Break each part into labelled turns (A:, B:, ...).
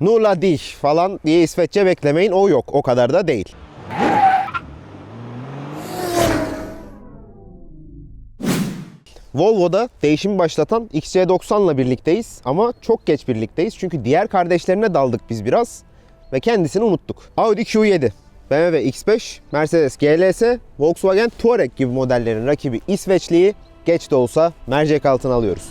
A: Nula dich falan diye İsveççe beklemeyin. O yok. O kadar da değil. Volvo'da değişimi başlatan XC90 ile birlikteyiz ama çok geç birlikteyiz. Çünkü diğer kardeşlerine daldık biz biraz ve kendisini unuttuk. Audi Q7, BMW X5, Mercedes GLS, Volkswagen Touareg gibi modellerin rakibi İsveçli'yi geç de olsa mercek altına alıyoruz.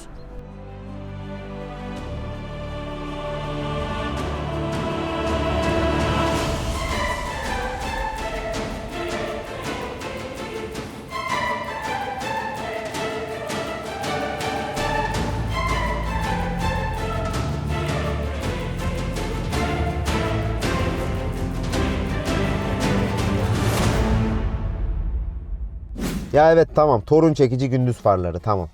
A: Ya evet tamam torun çekici gündüz farları tamam.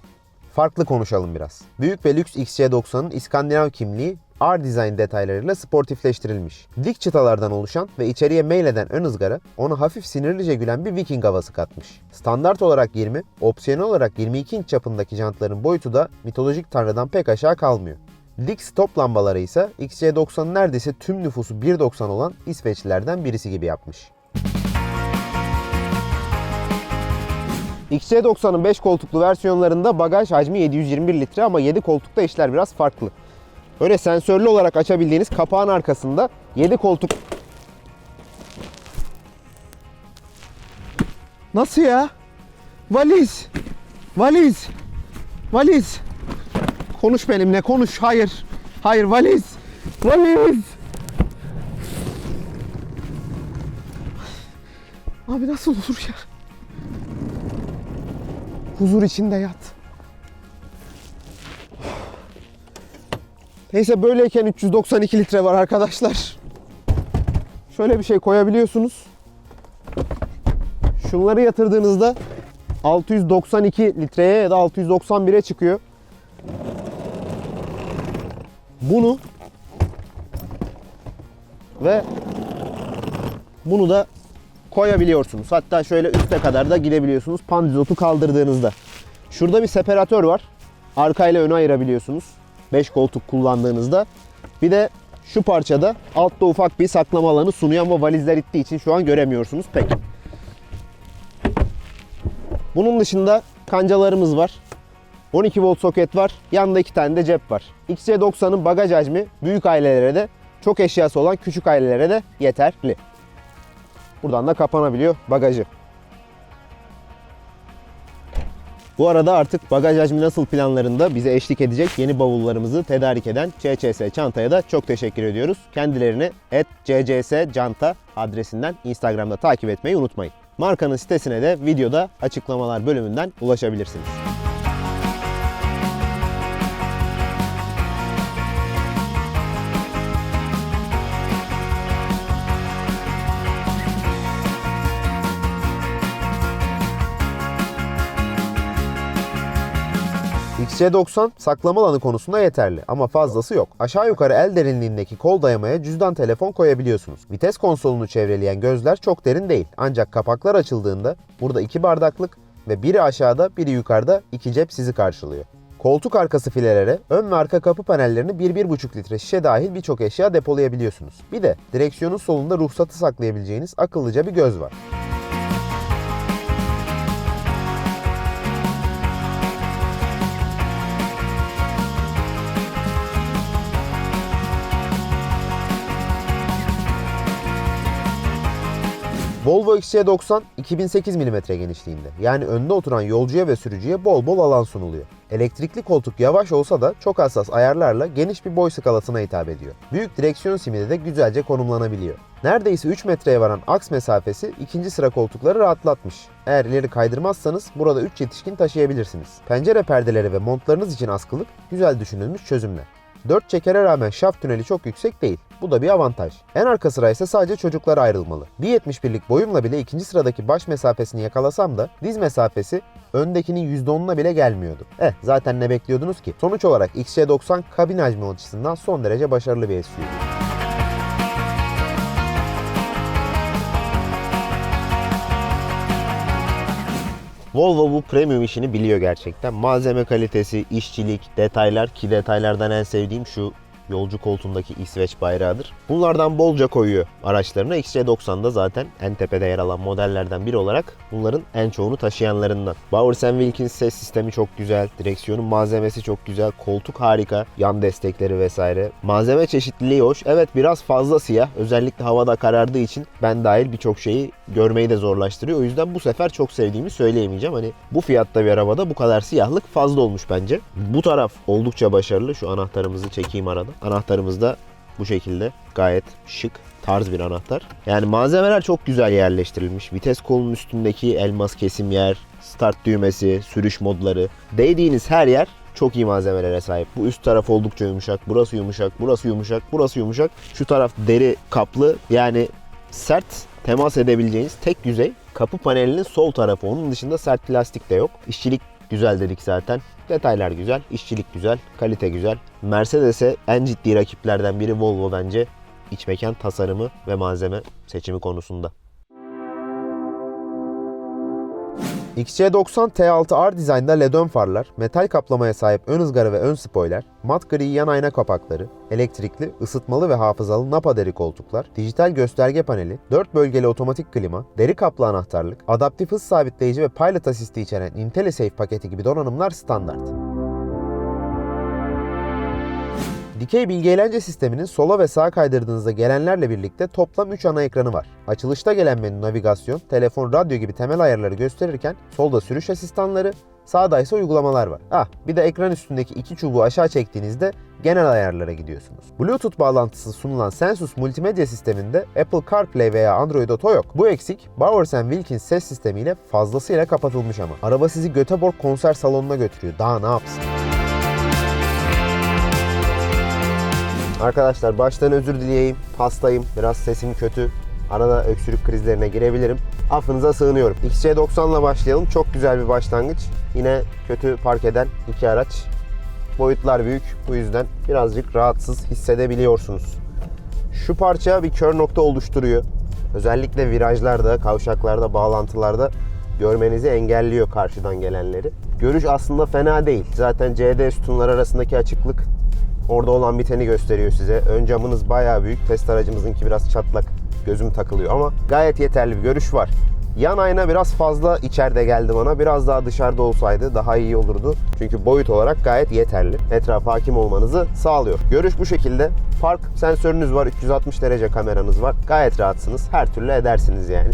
A: Farklı konuşalım biraz. Büyük ve lüks XC90'ın İskandinav kimliği R-Design detaylarıyla sportifleştirilmiş. Dik çıtalardan oluşan ve içeriye meyleden ön ızgara onu hafif sinirlice gülen bir Viking havası katmış. Standart olarak 20, opsiyonel olarak 22 inç çapındaki jantların boyutu da mitolojik tanrıdan pek aşağı kalmıyor. Dik stop lambaları ise XC90'ın neredeyse tüm nüfusu 1.90 olan İsveçlilerden birisi gibi yapmış. XC90'ın 5 koltuklu versiyonlarında bagaj hacmi 721 litre ama 7 koltukta işler biraz farklı. Öyle sensörlü olarak açabildiğiniz kapağın arkasında 7 koltuk... Nasıl ya? Valiz! Valiz! Valiz! Konuş benimle konuş. Hayır. Hayır valiz. Valiz. Abi nasıl olur ya? Huzur içinde yat. Neyse böyleyken 392 litre var arkadaşlar. Şöyle bir şey koyabiliyorsunuz. Şunları yatırdığınızda 692 litreye ya da 691'e çıkıyor. Bunu ve bunu da koyabiliyorsunuz. Hatta şöyle üste kadar da gidebiliyorsunuz pandizotu kaldırdığınızda. Şurada bir separatör var. Arka ile öne ayırabiliyorsunuz. 5 koltuk kullandığınızda. Bir de şu parçada altta ufak bir saklama alanı sunuyor ama valizler ittiği için şu an göremiyorsunuz pek. Bunun dışında kancalarımız var. 12 volt soket var. Yanında iki tane de cep var. XC90'ın bagaj hacmi büyük ailelere de çok eşyası olan küçük ailelere de yeterli. Buradan da kapanabiliyor bagajı. Bu arada artık bagaj hacmi nasıl planlarında bize eşlik edecek yeni bavullarımızı tedarik eden CCS Çanta'ya da çok teşekkür ediyoruz. Kendilerini @ccscanta adresinden Instagram'da takip etmeyi unutmayın. Markanın sitesine de videoda açıklamalar bölümünden ulaşabilirsiniz. XC90 saklama alanı konusunda yeterli ama fazlası yok. Aşağı yukarı el derinliğindeki kol dayamaya cüzdan telefon koyabiliyorsunuz. Vites konsolunu çevreleyen gözler çok derin değil. Ancak kapaklar açıldığında burada iki bardaklık ve biri aşağıda biri yukarıda iki cep sizi karşılıyor. Koltuk arkası filelere, ön ve arka kapı panellerini 1-1,5 litre şişe dahil birçok eşya depolayabiliyorsunuz. Bir de direksiyonun solunda ruhsatı saklayabileceğiniz akıllıca bir göz var. Volvo XC90 2008 mm genişliğinde. Yani önde oturan yolcuya ve sürücüye bol bol alan sunuluyor. Elektrikli koltuk yavaş olsa da çok hassas ayarlarla geniş bir boy skalasına hitap ediyor. Büyük direksiyon simidi de güzelce konumlanabiliyor. Neredeyse 3 metreye varan aks mesafesi ikinci sıra koltukları rahatlatmış. Eğer ileri kaydırmazsanız burada 3 yetişkin taşıyabilirsiniz. Pencere perdeleri ve montlarınız için askılık güzel düşünülmüş çözümler. 4 çekere rağmen şaft tüneli çok yüksek değil. Bu da bir avantaj. En arka sıra ise sadece çocuklara ayrılmalı. 1.71'lik boyumla bile ikinci sıradaki baş mesafesini yakalasam da diz mesafesi öndekinin %10'una bile gelmiyordu. Eh zaten ne bekliyordunuz ki? Sonuç olarak XC90 kabin hacmi açısından son derece başarılı bir SUV. Volvo bu premium işini biliyor gerçekten. Malzeme kalitesi, işçilik, detaylar ki detaylardan en sevdiğim şu Yolcu koltuğundaki İsveç bayrağıdır. Bunlardan bolca koyuyor araçlarına. XC90'da zaten en tepede yer alan modellerden biri olarak bunların en çoğunu taşıyanlarından. Bowers Wilkins ses sistemi çok güzel. Direksiyonun malzemesi çok güzel. Koltuk harika. Yan destekleri vesaire. Malzeme çeşitliliği hoş. Evet biraz fazla siyah. Özellikle havada karardığı için ben dahil birçok şeyi görmeyi de zorlaştırıyor. O yüzden bu sefer çok sevdiğimi söyleyemeyeceğim. Hani bu fiyatta bir arabada bu kadar siyahlık fazla olmuş bence. Bu taraf oldukça başarılı. Şu anahtarımızı çekeyim arada. Anahtarımız da bu şekilde gayet şık tarz bir anahtar. Yani malzemeler çok güzel yerleştirilmiş. Vites kolunun üstündeki elmas kesim yer, start düğmesi, sürüş modları. Değdiğiniz her yer çok iyi malzemelere sahip. Bu üst taraf oldukça yumuşak, burası yumuşak, burası yumuşak, burası yumuşak. Şu taraf deri kaplı. Yani sert temas edebileceğiniz tek yüzey kapı panelinin sol tarafı. Onun dışında sert plastik de yok. İşçilik güzel dedik zaten. Detaylar güzel, işçilik güzel, kalite güzel. Mercedes'e en ciddi rakiplerden biri Volvo bence iç mekan tasarımı ve malzeme seçimi konusunda. XC90 T6R dizaynda LED ön farlar, metal kaplamaya sahip ön ızgara ve ön spoiler, mat gri yan ayna kapakları, elektrikli, ısıtmalı ve hafızalı Napa deri koltuklar, dijital gösterge paneli, 4 bölgeli otomatik klima, deri kaplı anahtarlık, adaptif hız sabitleyici ve pilot asisti içeren IntelliSafe paketi gibi donanımlar standart. Dikey bilgi eğlence sisteminin sola ve sağa kaydırdığınızda gelenlerle birlikte toplam 3 ana ekranı var. Açılışta gelen menü navigasyon, telefon, radyo gibi temel ayarları gösterirken solda sürüş asistanları, sağda ise uygulamalar var. Ah bir de ekran üstündeki iki çubuğu aşağı çektiğinizde genel ayarlara gidiyorsunuz. Bluetooth bağlantısı sunulan Sensus multimedya sisteminde Apple CarPlay veya Android Auto yok. Bu eksik Bowers Wilkins ses sistemiyle fazlasıyla kapatılmış ama. Araba sizi Göteborg konser salonuna götürüyor. Daha ne yapsın? Arkadaşlar baştan özür dileyeyim. Hastayım. Biraz sesim kötü. Arada öksürük krizlerine girebilirim. Affınıza sığınıyorum. XC90 ile başlayalım. Çok güzel bir başlangıç. Yine kötü park eden iki araç. Boyutlar büyük. Bu yüzden birazcık rahatsız hissedebiliyorsunuz. Şu parça bir kör nokta oluşturuyor. Özellikle virajlarda, kavşaklarda, bağlantılarda görmenizi engelliyor karşıdan gelenleri. Görüş aslında fena değil. Zaten CD sütunlar arasındaki açıklık Orada olan biteni gösteriyor size. Ön camınız bayağı büyük. Test aracımızınki biraz çatlak. Gözüm takılıyor ama gayet yeterli bir görüş var. Yan ayna biraz fazla içeride geldi bana. Biraz daha dışarıda olsaydı daha iyi olurdu. Çünkü boyut olarak gayet yeterli. Etrafa hakim olmanızı sağlıyor. Görüş bu şekilde. Park sensörünüz var. 360 derece kameranız var. Gayet rahatsınız. Her türlü edersiniz yani.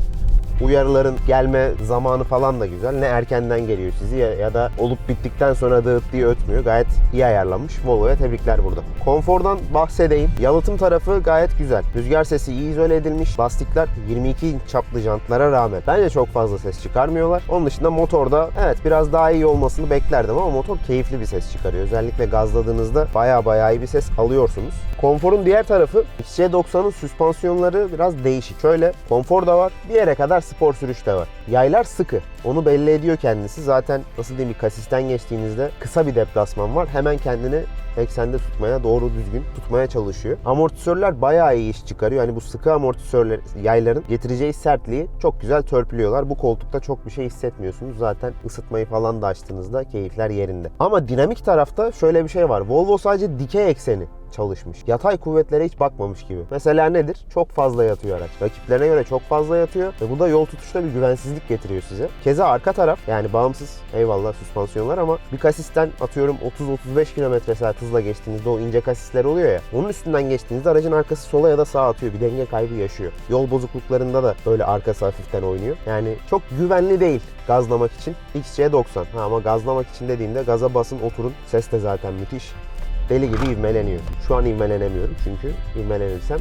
A: Uyarıların gelme zamanı falan da güzel. Ne erkenden geliyor sizi ya, ya da olup bittikten sonra dağıt diye ötmüyor. Gayet iyi ayarlanmış. Volvo'ya tebrikler burada. Konfordan bahsedeyim. Yalıtım tarafı gayet güzel. Rüzgar sesi iyi izole edilmiş. Lastikler 22 inç çaplı jantlara rağmen bence çok fazla ses çıkarmıyorlar. Onun dışında motorda evet biraz daha iyi olmasını beklerdim ama motor keyifli bir ses çıkarıyor. Özellikle gazladığınızda baya baya iyi bir ses alıyorsunuz. Konforun diğer tarafı XC90'ın süspansiyonları biraz değişik. Şöyle konfor da var. Bir yere kadar spor sürüş de var. Yaylar sıkı. Onu belli ediyor kendisi. Zaten nasıl diyeyim bir kasisten geçtiğinizde kısa bir deplasman var. Hemen kendini eksende tutmaya, doğru düzgün tutmaya çalışıyor. Amortisörler bayağı iyi iş çıkarıyor. Hani bu sıkı amortisörler yayların getireceği sertliği çok güzel törpülüyorlar. Bu koltukta çok bir şey hissetmiyorsunuz. Zaten ısıtmayı falan da açtığınızda keyifler yerinde. Ama dinamik tarafta şöyle bir şey var. Volvo sadece dikey ekseni çalışmış. Yatay kuvvetlere hiç bakmamış gibi. Mesela nedir? Çok fazla yatıyor araç. Rakiplerine göre çok fazla yatıyor ve bu da yol tutuşta bir güvensizlik getiriyor size. Keza arka taraf yani bağımsız eyvallah süspansiyonlar ama bir kasisten atıyorum 30-35 km saat hızla geçtiğinizde o ince kasisler oluyor ya. Onun üstünden geçtiğinizde aracın arkası sola ya da sağa atıyor. Bir denge kaybı yaşıyor. Yol bozukluklarında da böyle arkası hafiften oynuyor. Yani çok güvenli değil gazlamak için. XC90. Ha, ama gazlamak için dediğimde gaza basın oturun. Ses de zaten müthiş deli gibi ivmeleniyor. Şu an ivmelenemiyorum çünkü ivmelenirsem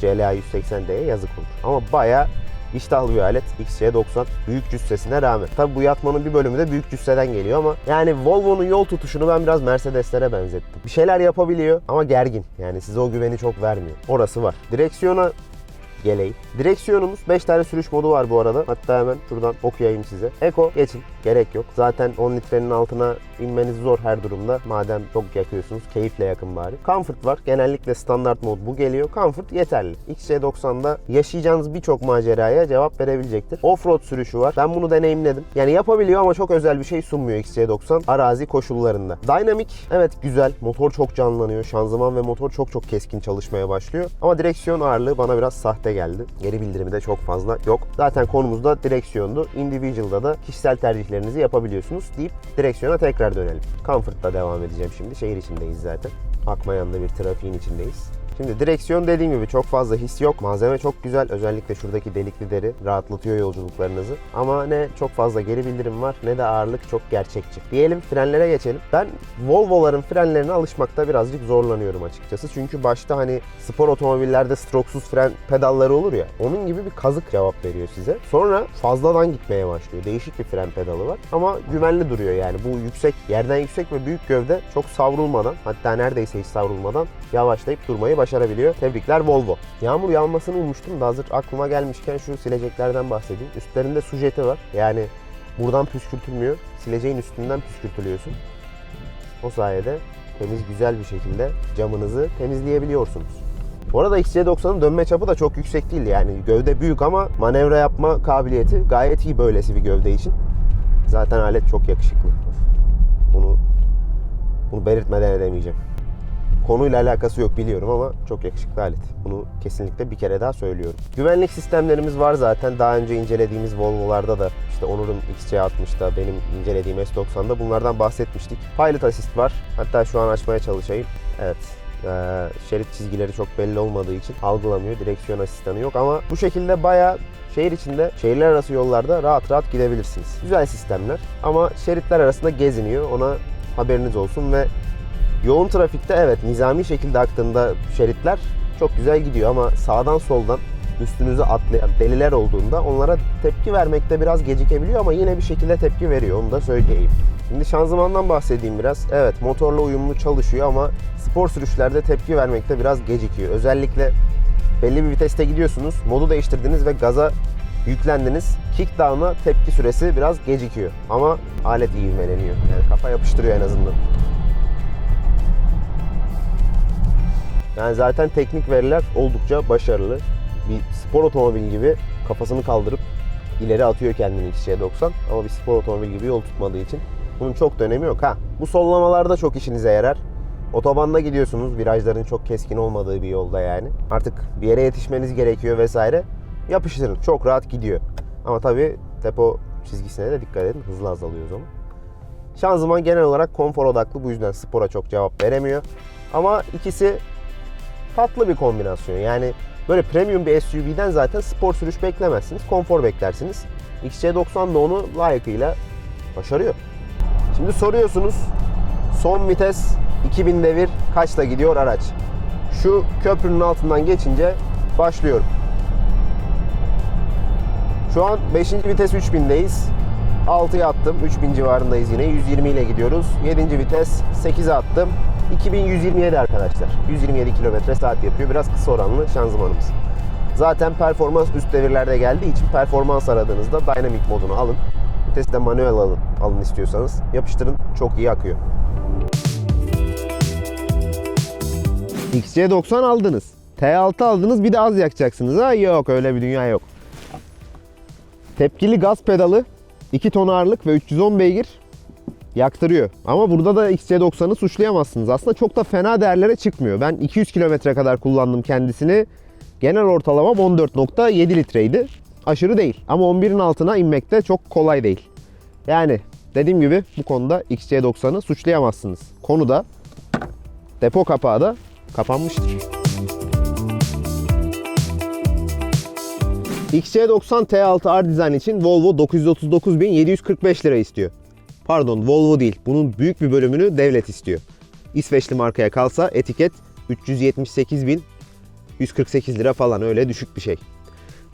A: CLA 180D'ye yazık olur. Ama baya iştahlı bir alet XC90 büyük cüssesine rağmen. Tabi bu yatmanın bir bölümü de büyük cüsseden geliyor ama yani Volvo'nun yol tutuşunu ben biraz Mercedes'lere benzettim. Bir şeyler yapabiliyor ama gergin. Yani size o güveni çok vermiyor. Orası var. Direksiyona Yeleği. Direksiyonumuz 5 tane sürüş modu var bu arada. Hatta hemen şuradan okuyayım size. Eko geçin. Gerek yok. Zaten 10 litrenin altına inmeniz zor her durumda. Madem çok yakıyorsunuz. Keyifle yakın bari. Comfort var. Genellikle standart mod bu geliyor. Comfort yeterli. XC90'da yaşayacağınız birçok maceraya cevap verebilecektir. Offroad sürüşü var. Ben bunu deneyimledim. Yani yapabiliyor ama çok özel bir şey sunmuyor XC90 arazi koşullarında. Dynamic evet güzel. Motor çok canlanıyor. Şanzıman ve motor çok çok keskin çalışmaya başlıyor. Ama direksiyon ağırlığı bana biraz sahte geldi. Geri bildirimi de çok fazla yok. Zaten konumuzda direksiyondu. Individual'da da kişisel tercihlerinizi yapabiliyorsunuz deyip direksiyona tekrar dönelim. Comfort'ta devam edeceğim şimdi. Şehir içindeyiz zaten. Akmayan'da bir trafiğin içindeyiz. Şimdi direksiyon dediğim gibi çok fazla his yok. Malzeme çok güzel. Özellikle şuradaki delikli deri rahatlatıyor yolculuklarınızı. Ama ne çok fazla geri bildirim var ne de ağırlık çok gerçekçi. Diyelim frenlere geçelim. Ben Volvo'ların frenlerine alışmakta birazcık zorlanıyorum açıkçası. Çünkü başta hani spor otomobillerde stroksuz fren pedalları olur ya. Onun gibi bir kazık cevap veriyor size. Sonra fazladan gitmeye başlıyor. Değişik bir fren pedalı var. Ama güvenli duruyor yani. Bu yüksek, yerden yüksek ve büyük gövde çok savrulmadan hatta neredeyse hiç savrulmadan yavaşlayıp durmayı başarabiliyor. Tebrikler Volvo. Yağmur yağmasını ummuştum da hazır aklıma gelmişken şu sileceklerden bahsedeyim. Üstlerinde su jeti var. Yani buradan püskürtülmüyor. Sileceğin üstünden püskürtülüyorsun. O sayede temiz güzel bir şekilde camınızı temizleyebiliyorsunuz. Bu arada XC90'ın dönme çapı da çok yüksek değil yani gövde büyük ama manevra yapma kabiliyeti gayet iyi böylesi bir gövde için. Zaten alet çok yakışıklı. Bunu bunu belirtmeden edemeyeceğim. Konuyla alakası yok biliyorum ama çok yakışıklı alet. Bunu kesinlikle bir kere daha söylüyorum. Güvenlik sistemlerimiz var zaten. Daha önce incelediğimiz Volvo'larda da işte Onur'un XC60'da benim incelediğim S90'da bunlardan bahsetmiştik. Pilot Assist var. Hatta şu an açmaya çalışayım. Evet. Ee, şerit çizgileri çok belli olmadığı için algılamıyor. Direksiyon asistanı yok ama bu şekilde bayağı şehir içinde, şehirler arası yollarda rahat rahat gidebilirsiniz. Güzel sistemler ama şeritler arasında geziniyor. Ona haberiniz olsun ve Yoğun trafikte evet nizami şekilde aktığında şeritler çok güzel gidiyor ama sağdan soldan üstünüze atlayan deliler olduğunda onlara tepki vermekte biraz gecikebiliyor ama yine bir şekilde tepki veriyor onu da söyleyeyim. Şimdi şanzımandan bahsedeyim biraz. Evet motorla uyumlu çalışıyor ama spor sürüşlerde tepki vermekte biraz gecikiyor. Özellikle belli bir viteste gidiyorsunuz, modu değiştirdiniz ve gaza yüklendiniz. Kickdown'a tepki süresi biraz gecikiyor. Ama alet iyi ivmeleniyor. Yani kafa yapıştırıyor en azından. Yani zaten teknik veriler oldukça başarılı. Bir spor otomobil gibi kafasını kaldırıp ileri atıyor kendini XC90 ama bir spor otomobil gibi yol tutmadığı için bunun çok da önemi yok. Ha, bu sollamalarda çok işinize yarar. Otobanda gidiyorsunuz virajların çok keskin olmadığı bir yolda yani. Artık bir yere yetişmeniz gerekiyor vesaire. Yapıştırın. Çok rahat gidiyor. Ama tabii depo çizgisine de dikkat edin. Hızlı azalıyor o. Şanzıman genel olarak konfor odaklı. Bu yüzden spora çok cevap veremiyor. Ama ikisi tatlı bir kombinasyon. Yani böyle premium bir SUV'den zaten spor sürüş beklemezsiniz. Konfor beklersiniz. XC90 da onu layıkıyla başarıyor. Şimdi soruyorsunuz son vites 2000 devir kaçta gidiyor araç? Şu köprünün altından geçince başlıyorum. Şu an 5. vites 3000'deyiz. 6'ya attım. 3000 civarındayız yine. 120 ile gidiyoruz. 7. vites 8'e attım. 2127 arkadaşlar. 127 km saat yapıyor. Biraz kısa oranlı şanzımanımız. Zaten performans üst devirlerde geldiği için performans aradığınızda Dynamic modunu alın. Vitesi de manuel alın, alın istiyorsanız. Yapıştırın. Çok iyi akıyor. XC90 aldınız. T6 aldınız bir de az yakacaksınız. Ha yok öyle bir dünya yok. Tepkili gaz pedalı 2 ton ağırlık ve 310 beygir yaktırıyor. Ama burada da XC90'ı suçlayamazsınız. Aslında çok da fena değerlere çıkmıyor. Ben 200 kilometre kadar kullandım kendisini. Genel ortalamam 14.7 litreydi. Aşırı değil. Ama 11'in altına inmekte çok kolay değil. Yani dediğim gibi bu konuda XC90'ı suçlayamazsınız. Konuda depo kapağı da kapanmıştır. XC90 T6 R Design için Volvo 939.745 lira istiyor. Pardon Volvo değil. Bunun büyük bir bölümünü devlet istiyor. İsveçli markaya kalsa etiket 378.148 lira falan öyle düşük bir şey.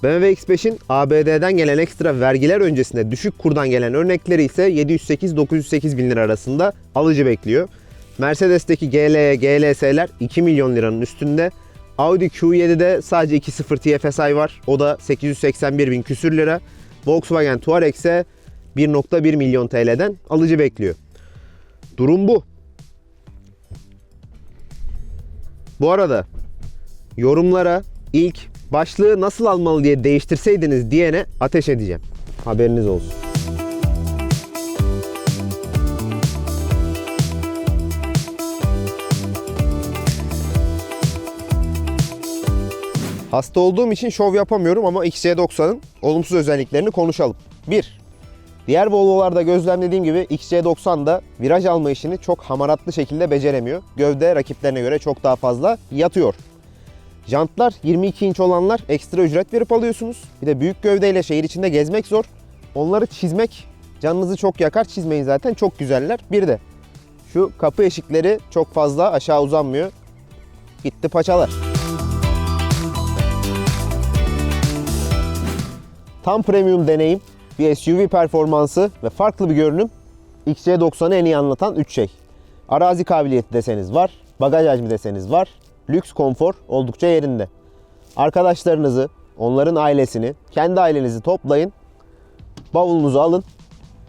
A: BMW X5'in ABD'den gelen ekstra vergiler öncesinde düşük kurdan gelen örnekleri ise 708-908 bin lira arasında alıcı bekliyor. Mercedes'teki GLE, GLS'ler 2 milyon liranın üstünde. Audi Q7'de sadece 2.0 TFSI var. O da 881 bin küsür lira. Volkswagen Touareg ise 1.1 milyon TL'den alıcı bekliyor. Durum bu. Bu arada yorumlara ilk başlığı nasıl almalı diye değiştirseydiniz diyene ateş edeceğim. Haberiniz olsun. Hasta olduğum için şov yapamıyorum ama XC90'ın olumsuz özelliklerini konuşalım. 1. Diğer Volvo'larda gözlemlediğim gibi XC90'da viraj alma işini çok hamaratlı şekilde beceremiyor. Gövde rakiplerine göre çok daha fazla yatıyor. Jantlar 22 inç olanlar ekstra ücret verip alıyorsunuz. Bir de büyük gövdeyle şehir içinde gezmek zor. Onları çizmek canınızı çok yakar. Çizmeyin zaten çok güzeller. Bir de şu kapı eşikleri çok fazla aşağı uzanmıyor. Gitti paçalar. Tam premium deneyim, bir SUV performansı ve farklı bir görünüm XC90'ı en iyi anlatan 3 şey. Arazi kabiliyeti deseniz var, bagaj hacmi deseniz var, lüks konfor oldukça yerinde. Arkadaşlarınızı, onların ailesini, kendi ailenizi toplayın, bavulunuzu alın,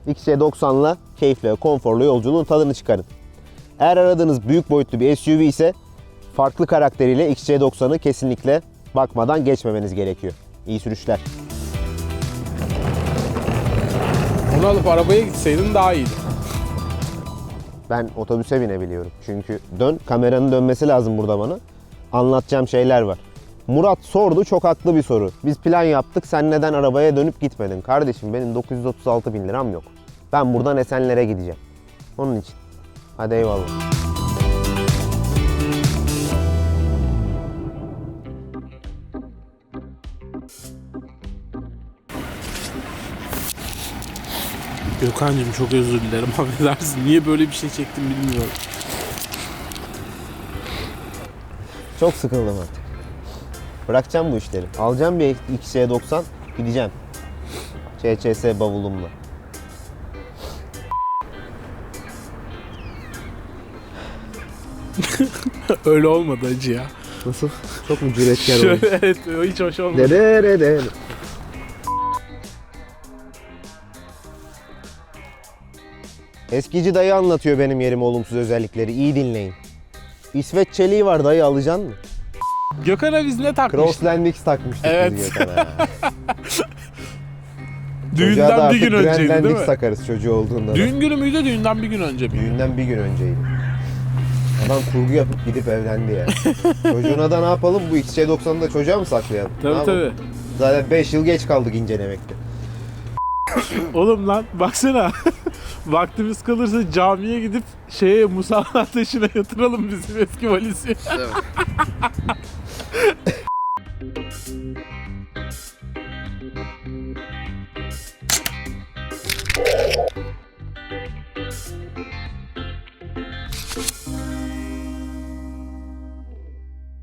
A: XC90'la keyifli ve konforlu yolculuğun tadını çıkarın. Eğer aradığınız büyük boyutlu bir SUV ise farklı karakteriyle XC90'ı kesinlikle bakmadan geçmemeniz gerekiyor. İyi sürüşler.
B: Onu alıp arabaya gitseydin daha iyiydi.
A: Ben otobüse binebiliyorum. Çünkü dön kameranın dönmesi lazım burada bana. Anlatacağım şeyler var. Murat sordu çok haklı bir soru. Biz plan yaptık sen neden arabaya dönüp gitmedin? Kardeşim benim 936 bin liram yok. Ben buradan Esenler'e gideceğim. Onun için. Hadi eyvallah.
B: Gökhan'cığım çok özür dilerim affedersin. Niye böyle bir şey çektim bilmiyorum.
A: Çok sıkıldım artık. Bırakacağım bu işleri. Alacağım bir XC90 gideceğim. CCS bavulumla.
B: Öyle olmadı acı ya.
A: Nasıl? Çok mu cüretkar olmuş?
B: Şöyle evet hiç hoş olmadı.
A: Eskici dayı anlatıyor benim yerime olumsuz özellikleri. İyi dinleyin. İsveç çeliği var dayı alacaksın mı?
B: Gökhan'a biz ne takmıştık?
A: Crosslandix takmıştık
B: Evet.
A: biz Gökhan'a ya. Çocuğa da
B: Düğünden bir
A: artık
B: gün önceydi değil
A: Grandlandix
B: mi?
A: takarız çocuğu olduğunda. da.
B: Düğün günü müydü düğünden bir gün önce mi?
A: Düğünden bir gün önceydi. Adam kurgu yapıp gidip evlendi ya. Çocuğuna da ne yapalım? Bu XC90'ı da çocuğa mı saklayalım? Ne
B: Tabii
A: yapalım?
B: tabii.
A: Zaten 5 yıl geç kaldık incelemekte.
B: Oğlum lan baksana vaktimiz kalırsa camiye gidip şeye musallat taşına yatıralım bizim eski valizi. Evet.